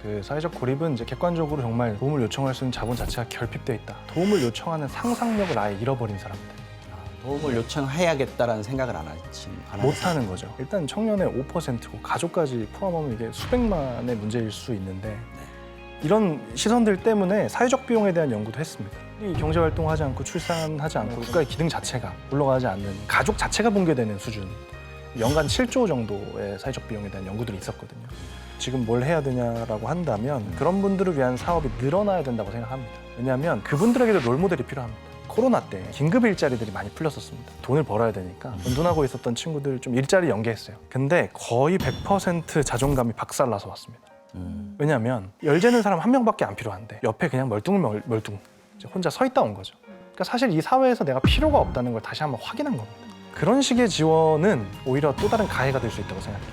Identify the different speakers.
Speaker 1: 그 사회적 고립은 이제 객관적으로 정말 도움을 요청할 수 있는 자본 자체가 결핍돼 있다. 도움을 요청하는 상상력을 아예 잃어버린 사람들.
Speaker 2: 아, 도움을 요청해야겠다라는 생각을 안 하지 안
Speaker 1: 못하는 거죠. 일단 청년의 5%고 가족까지 포함하면 이게 수백만의 문제일 수 있는데 이런 시선들 때문에 사회적 비용에 대한 연구도 했습니다. 이 경제 활동하지 않고 출산하지 않고 국가의 기능 자체가 올라가지 않는 가족 자체가 붕괴되는 수준. 연간 7조 정도의 사회적 비용에 대한 연구들이 있었거든요. 지금 뭘 해야 되냐라고 한다면 그런 분들을 위한 사업이 늘어나야 된다고 생각합니다. 왜냐하면 그분들에게도 롤모델이 필요합니다. 코로나 때 긴급 일자리들이 많이 풀렸었습니다. 돈을 벌어야 되니까 은둔하고 있었던 친구들 좀 일자리 연계했어요. 근데 거의 100% 자존감이 박살나서 왔습니다.
Speaker 2: 음.
Speaker 1: 왜냐하면 열재는 사람 한 명밖에 안 필요한데 옆에 그냥 멀뚱 멀- 멀뚱 이제 혼자 서 있다 온 거죠. 그러니까 사실 이 사회에서 내가 필요가 없다는 걸 다시 한번 확인한 겁니다. 그런 식의 지원은 오히려 또 다른 가해가 될 수 있다고 생각해요.